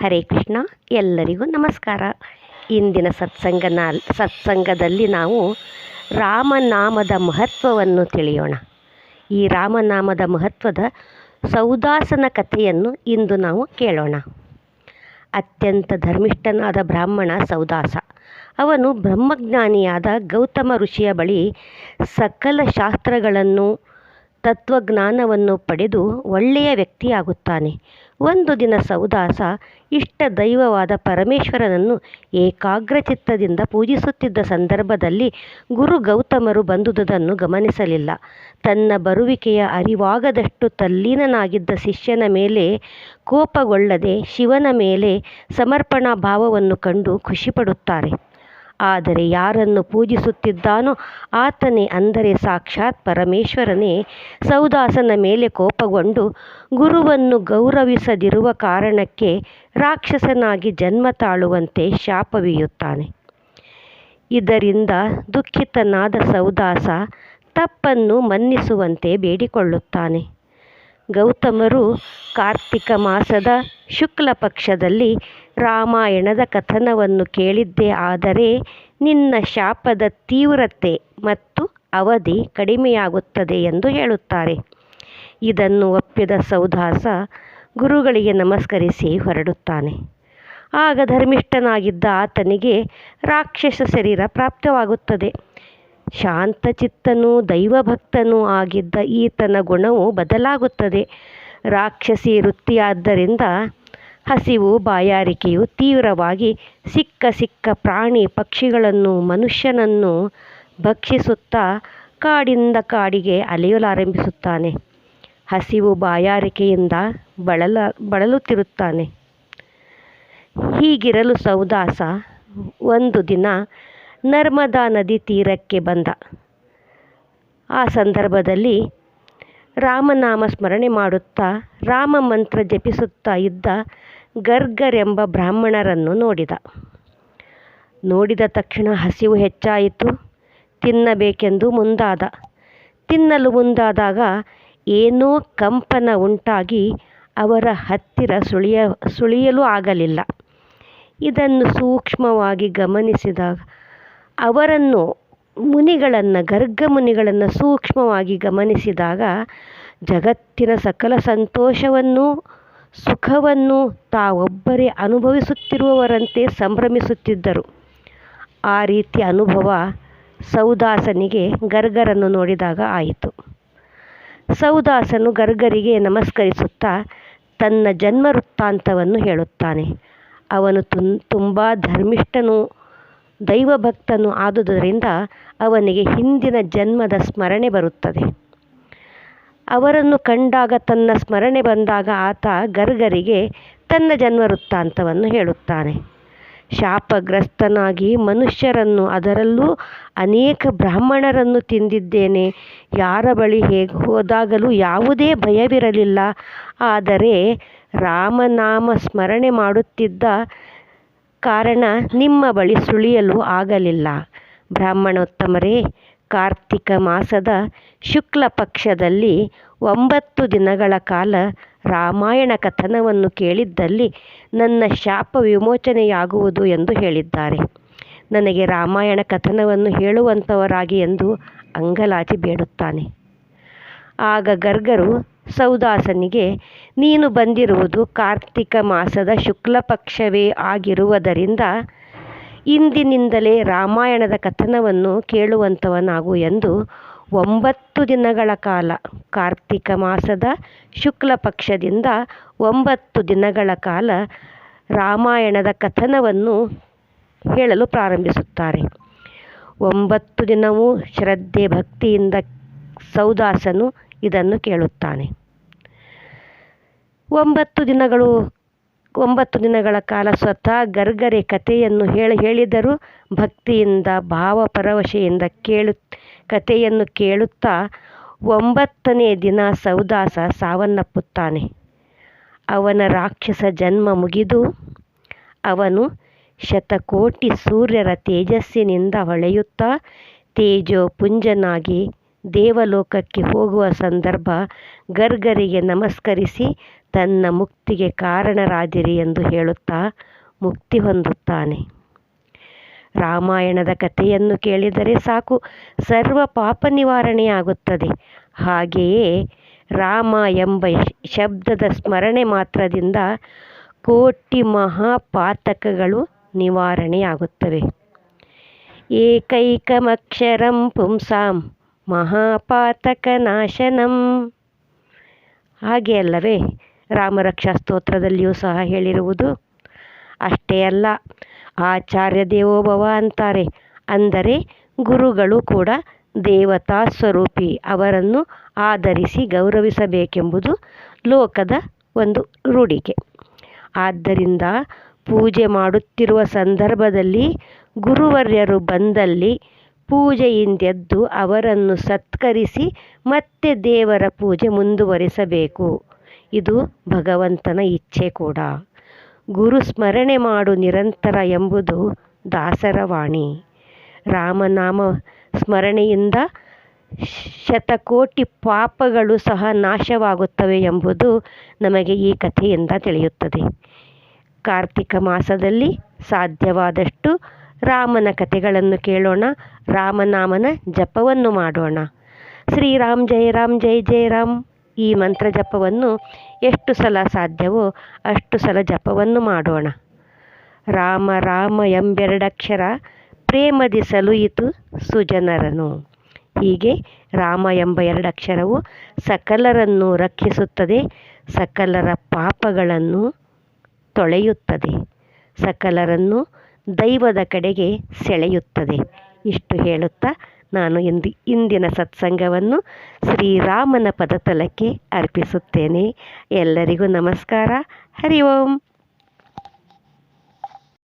ಹರೇ ಕೃಷ್ಣ, ಎಲ್ಲರಿಗೂ ನಮಸ್ಕಾರ. ಇಂದಿನ ಸತ್ಸಂಗನ ಸತ್ಸಂಗದಲ್ಲಿ ನಾವು ರಾಮನಾಮದ ಮಹತ್ವವನ್ನು ತಿಳಿಯೋಣ. ಈ ರಾಮನಾಮದ ಮಹತ್ವದ ಸೌದಾಸನ ಕಥೆಯನ್ನು ಇಂದು ನಾವು ಕೇಳೋಣ. ಅತ್ಯಂತ ಧರ್ಮಿಷ್ಠನಾದ ಬ್ರಾಹ್ಮಣ ಸೌದಾಸ. ಅವನು ಬ್ರಹ್ಮಜ್ಞಾನಿಯಾದ ಗೌತಮ ಋಷಿಯ ಬಳಿ ಸಕಲ ಶಾಸ್ತ್ರಗಳನ್ನು, ತತ್ವಜ್ಞಾನವನ್ನು ಪಡೆದು ಒಳ್ಳೆಯ ವ್ಯಕ್ತಿಯಾಗುತ್ತಾನೆ. ಒಂದು ದಿನ ಸೌದಾಸ ಇಷ್ಟ ದೈವವಾದ ಪರಮೇಶ್ವರನನ್ನು ಏಕಾಗ್ರಚಿತ್ತದಿಂದ ಪೂಜಿಸುತ್ತಿದ್ದ ಸಂದರ್ಭದಲ್ಲಿ ಗುರು ಗೌತಮರು ಬಂದುದನ್ನು ಗಮನಿಸಲಿಲ್ಲ. ತನ್ನ ಬರುವಿಕೆಯ ಅರಿವಾಗದಷ್ಟು ತಲ್ಲೀನನಾಗಿದ್ದ ಶಿಷ್ಯನ ಮೇಲೆ ಕೋಪಗೊಳ್ಳದೆ ಶಿವನ ಮೇಲೆ ಸಮರ್ಪಣಾ ಭಾವವನ್ನು ಕಂಡು ಖುಷಿಪಡುತ್ತಾರೆ. ಆದರೆ ಯಾರನ್ನು ಪೂಜಿಸುತ್ತಿದ್ದಾನೋ ಆತನೇ ಅಂದರೆ ಸಾಕ್ಷಾತ್ ಪರಮೇಶ್ವರನೇ. ಸೌದಾಸನ ಮೇಲೆ ಕೋಪಗೊಂಡು ಗುರುವನ್ನು ಗೌರವಿಸದಿರುವ ಕಾರಣಕ್ಕೆ ರಾಕ್ಷಸನಾಗಿ ಜನ್ಮ ತಾಳುವಂತೆ ಶಾಪವೀಯುತ್ತಾನೆ. ಇದರಿಂದ ದುಃಖಿತನಾದ ಸೌದಾಸ ತಪ್ಪನ್ನು ಮನ್ನಿಸುವಂತೆ ಬೇಡಿಕೊಳ್ಳುತ್ತಾನೆ. ಗೌತಮರು ಕಾರ್ತಿಕ ಮಾಸದ ಶುಕ್ಲ ಪಕ್ಷದಲ್ಲಿ ರಾಮಾಯಣದ ಕಥನವನ್ನು ಕೇಳಿದ್ದೇ. ಆದರೆ ನಿನ್ನ ಶಾಪದ ತೀವ್ರತೆ ಮತ್ತು ಅವಧಿ ಕಡಿಮೆಯಾಗುತ್ತದೆ ಎಂದು ಹೇಳುತ್ತಾರೆ. ಇದನ್ನು ಒಪ್ಪಿದ ಸೌದಾಸ ಗುರುಗಳಿಗೆ ನಮಸ್ಕರಿಸಿ ಹೊರಡುತ್ತಾನೆ. ಆಗ ಧರ್ಮಿಷ್ಠನಾಗಿದ್ದ ಆತನಿಗೆ ರಾಕ್ಷಸ ಶರೀರ ಪ್ರಾಪ್ತವಾಗುತ್ತದೆ. ಶಾಂತಚಿತ್ತನೂ ದೈವಭಕ್ತನೂ ಆಗಿದ್ದ ಈತನ ಗುಣವು ಬದಲಾಗುತ್ತದೆ. ರಾಕ್ಷಸಿ ವೃತ್ತಿಯಾದ್ದರಿಂದ ಹಸಿವು ಬಾಯಾರಿಕೆಯು ತೀವ್ರವಾಗಿ ಸಿಕ್ಕ ಸಿಕ್ಕ ಪ್ರಾಣಿ ಪಕ್ಷಿಗಳನ್ನು ಮನುಷ್ಯನನ್ನು ಭಕ್ಷಿಸುತ್ತಾ ಕಾಡಿಂದ ಕಾಡಿಗೆ ಅಲೆಯಲಾರಂಭಿಸುತ್ತಾನೆ. ಹಸಿವು ಬಾಯಾರಿಕೆಯಿಂದ ಬಳಲ, ಬಳಲುತ್ತಿರುತ್ತಾನೆ. ಹೀಗಿರಲು ಸೌದಾಸ ಒಂದು ದಿನ ನರ್ಮದಾ ನದಿ ತೀರಕ್ಕೆ ಬಂದ. ಆ ಸಂದರ್ಭದಲ್ಲಿ ರಾಮನಾಮ ಸ್ಮರಣೆ ಮಾಡುತ್ತಾ ರಾಮ ಮಂತ್ರ ಜಪಿಸುತ್ತಾ ಇದ್ದ ಗರ್ಗರೆಂಬ ಬ್ರಾಹ್ಮಣರನ್ನು ನೋಡಿದ. ನೋಡಿದ ತಕ್ಷಣ ಹಸಿವು ಹೆಚ್ಚಾಯಿತು. ತಿನ್ನಬೇಕೆಂದು ಮುಂದಾದ. ತಿನ್ನಲು ಮುಂದಾದಾಗ ಏನೋ ಕಂಪನ ಉಂಟಾಗಿ ಅವರ ಹತ್ತಿರ ಸುಳಿಯ, ಸುಳಿಯಲು ಆಗಲಿಲ್ಲ. ಇದನ್ನು ಸೂಕ್ಷ್ಮವಾಗಿ ಗಮನಿಸಿದಾಗ ಅವರನ್ನು, ಮುನಿಗಳನ್ನು, ಗರ್ಗ ಮುನಿಗಳನ್ನು ಸೂಕ್ಷ್ಮವಾಗಿ ಗಮನಿಸಿದಾಗ ಜಗತ್ತಿನ ಸಕಲ ಸಂತೋಷವನ್ನು, ಸುಖವನ್ನು ತಾವೊಬ್ಬರೇ ಅನುಭವಿಸುತ್ತಿರುವವರಂತೆ ಸಂಭ್ರಮಿಸುತ್ತಿದ್ದರು. ಆ ರೀತಿ ಅನುಭವ ಸೌದಾಸನಿಗೆ ಗರ್ಗರನ್ನು ನೋಡಿದಾಗ ಆಯಿತು. ಸೌದಾಸನು ಗರ್ಗರಿಗೆ ನಮಸ್ಕರಿಸುತ್ತಾ ತನ್ನ ಜನ್ಮ ವೃತ್ತಾಂತವನ್ನು ಹೇಳುತ್ತಾನೆ. ಅವನು ತುಂಬ ಧರ್ಮಿಷ್ಠನು ದೈವಭಕ್ತನು ಆದುದರಿಂದ ಅವನಿಗೆ ಹಿಂದಿನ ಜನ್ಮದ ಸ್ಮರಣೆ ಬರುತ್ತದೆ. ಅವರನ್ನು ಕಂಡಾಗ ತನ್ನ ಸ್ಮರಣೆ ಬಂದಾಗ ಆತ ಗರ್ಗರಿಗೆ ತನ್ನ ಜನ್ಮ ವೃತ್ತಾಂತವನ್ನು ಹೇಳುತ್ತಾನೆ. ಶಾಪಗ್ರಸ್ತನಾಗಿ ಮನುಷ್ಯರನ್ನು ಅದರಲ್ಲೂ ಅನೇಕ ಬ್ರಾಹ್ಮಣರನ್ನು ತಿಂದಿದ್ದೇನೆ. ಯಾರ ಬಳಿ ಹೇಗೆ ಹೋದಾಗಲೂ ಯಾವುದೇ ಭಯವಿರಲಿಲ್ಲ. ಆದರೆ ರಾಮನಾಮ ಸ್ಮರಣೆ ಮಾಡುತ್ತಿದ್ದ ಕಾರಣ ನಿಮ್ಮ ಬಳಿ ಸುಳಿಯಲು ಆಗಲಿಲ್ಲ. ಬ್ರಾಹ್ಮಣೋತ್ತಮರೇ, ಕಾರ್ತಿಕ ಮಾಸದ ಶುಕ್ಲ ಪಕ್ಷದಲ್ಲಿ ಒಂಬತ್ತು ದಿನಗಳ ಕಾಲ ರಾಮಾಯಣ ಕಥನವನ್ನು ಕೇಳಿದ್ದಲ್ಲಿ ನನ್ನ ಶಾಪ ವಿಮೋಚನೆಯಾಗುವುದು ಎಂದು ಹೇಳಿದ್ದಾರೆ. ನನಗೆ ರಾಮಾಯಣ ಕಥನವನ್ನು ಹೇಳುವಂಥವರಾಗಿ ಎಂದು ಅಂಗಲಾಚಿ ಬೇಡುತ್ತಾನೆ. ಆಗ ಗರ್ಗರು ಸೌದಾಸನಿಗೆ, ನೀನು ಬಂದಿರುವುದು ಕಾರ್ತಿಕ ಮಾಸದ ಶುಕ್ಲ ಪಕ್ಷವೇ ಆಗಿರುವುದರಿಂದ ಇಂದಿನಿಂದಲೇ ರಾಮಾಯಣದ ಕಥನವನ್ನು ಕೇಳುವಂಥವನಾಗು ಎಂದು ಒಂಬತ್ತು ದಿನಗಳ ಕಾಲ ಕಾರ್ತಿಕ ಮಾಸದ ಶುಕ್ಲ ಪಕ್ಷದಿಂದ ಒಂಬತ್ತು ದಿನಗಳ ಕಾಲ ರಾಮಾಯಣದ ಕಥನವನ್ನು ಹೇಳಲು ಪ್ರಾರಂಭಿಸುತ್ತಾರೆ. ಒಂಬತ್ತು ದಿನವೂ ಶ್ರದ್ಧೆ ಭಕ್ತಿಯಿಂದ ಸೌದಾಸನು ಇದನ್ನು ಕೇಳುತ್ತಾನೆ. ಒಂಬತ್ತು ದಿನಗಳು, ಒಂಬತ್ತು ದಿನಗಳ ಕಾಲ ಸ್ವತಃ ಗರ್ಗರೆ ಕಥೆಯನ್ನು ಹೇಳಿ ಹೇಳಿದರು. ಭಕ್ತಿಯಿಂದ ಭಾವಪರವಶೆಯಿಂದ ಕೇಳು, ಕಥೆಯನ್ನು ಕೇಳುತ್ತಾ ಒಂಬತ್ತನೇ ದಿನ ಸೌದಾಸ ಸಾವನ್ನಪ್ಪುತ್ತಾನೆ. ಅವನ ರಾಕ್ಷಸ ಜನ್ಮ ಮುಗಿದು ಅವನು ಶತಕೋಟಿ ಸೂರ್ಯರ ತೇಜಸ್ಸಿನಿಂದ ಹೊಳೆಯುತ್ತಾ ತೇಜೋಪುಂಜನಾಗಿ ದೇವಲೋಕಕ್ಕೆ ಹೋಗುವ ಸಂದರ್ಭ ಗರ್ಗರಿಗೆ ನಮಸ್ಕರಿಸಿ ತನ್ನ ಮುಕ್ತಿಗೆ ಕಾರಣರಾದಿರಿ ಎಂದು ಹೇಳುತ್ತಾ ಮುಕ್ತಿ ಹೊಂದುತ್ತಾನೆ. ರಾಮಾಯಣದ ಕಥೆಯನ್ನು ಕೇಳಿದರೆ ಸಾಕು, ಸರ್ವ ಪಾಪ ನಿವಾರಣೆಯಾಗುತ್ತದೆ. ಹಾಗೆಯೇ ರಾಮ ಎಂಬ ಶಬ್ದದ ಸ್ಮರಣೆ ಮಾತ್ರದಿಂದ ಕೋಟಿ ಮಹಾಪಾತಕಗಳು ನಿವಾರಣೆಯಾಗುತ್ತವೆ. ಏಕೈಕಮಕ್ಷರಂ ಪುಂಸಾಂ ಮಹಾಪಾತಕನಾಶನಂ. ಹಾಗೆ ಅಲ್ಲವೇ ರಾಮರಕ್ಷಾ ಸ್ತೋತ್ರದಲ್ಲಿಯೂ ಸಹ ಹೇಳಿರುವುದು ಅಷ್ಟೇ ಅಲ್ಲ. ಆಚಾರ್ಯ ದೇವೋಭವ ಅಂತಾರೆ. ಅಂದರೆ ಗುರುಗಳು ಕೂಡ ದೇವತಾ ಸ್ವರೂಪಿ. ಅವರನ್ನು ಆಧರಿಸಿ ಗೌರವಿಸಬೇಕೆಂಬುದು ಲೋಕದ ಒಂದು ರೂಢಿಕೆ. ಆದ್ದರಿಂದ ಪೂಜೆ ಮಾಡುತ್ತಿರುವ ಸಂದರ್ಭದಲ್ಲಿ ಗುರುವರ್ಯರು ಬಂದಲ್ಲಿ ಪೂಜೆಯಿಂದೆದ್ದು ಅವರನ್ನು ಸತ್ಕರಿಸಿ ಮತ್ತೆ ದೇವರ ಪೂಜೆ ಮುಂದುವರಿಸಬೇಕು. ಇದು ಭಗವಂತನ ಇಚ್ಛೆ ಕೂಡ. ಗುರು ಸ್ಮರಣೆ ಮಾಡು ನಿರಂತರ ಎಂಬುದು ದಾಸರ ವಾಣಿ. ರಾಮನಾಮ ಸ್ಮರಣೆಯಿಂದ ಶತಕೋಟಿ ಪಾಪಗಳು ಸಹ ನಾಶವಾಗುತ್ತವೆ ಎಂಬುದು ನಮಗೆ ಈ ಕಥೆಯಿಂದ ತಿಳಿಯುತ್ತದೆ. ಕಾರ್ತಿಕ ಮಾಸದಲ್ಲಿ ಸಾಧ್ಯವಾದಷ್ಟು ರಾಮನ ಕಥೆಗಳನ್ನು ಕೇಳೋಣ. ರಾಮನಾಮನ ಜಪವನ್ನು ಮಾಡೋಣ. ಶ್ರೀರಾಮ್ ಜಯ ರಾಮ್ ಜೈ ಜಯ ರಾಮ್. ಈ ಮಂತ್ರ ಜಪವನ್ನು ಎಷ್ಟು ಸಲ ಸಾಧ್ಯವೋ ಅಷ್ಟು ಸಲ ಜಪವನ್ನು ಮಾಡೋಣ. ರಾಮ ರಾಮ ಎಂಬೆರಡಕ್ಷರ ಪ್ರೇಮದಿ ಸಲುಯಿತು ಸುಜನರನು. ಹೀಗೆ ರಾಮ ಎಂಬ ಎರಡಕ್ಷರವು ಸಕಲರನ್ನು ರಕ್ಷಿಸುತ್ತದೆ, ಸಕಲರ ಪಾಪಗಳನ್ನು ತೊಳೆಯುತ್ತದೆ, ಸಕಲರನ್ನು ದೈವದ ಕಡೆಗೆ ಸೆಳೆಯುತ್ತದೆ. ಇಷ್ಟು ಹೇಳುತ್ತಾ ನಾನು ಇಂದಿ ಇಂದಿನ ಸತ್ಸಂಗವನ್ನು ಶ್ರೀರಾಮನ ಪದತಲಕ್ಕೆ ಅರ್ಪಿಸುತ್ತೇನೆ. ಎಲ್ಲರಿಗೂ ನಮಸ್ಕಾರ. ಹರಿ ಓಂ.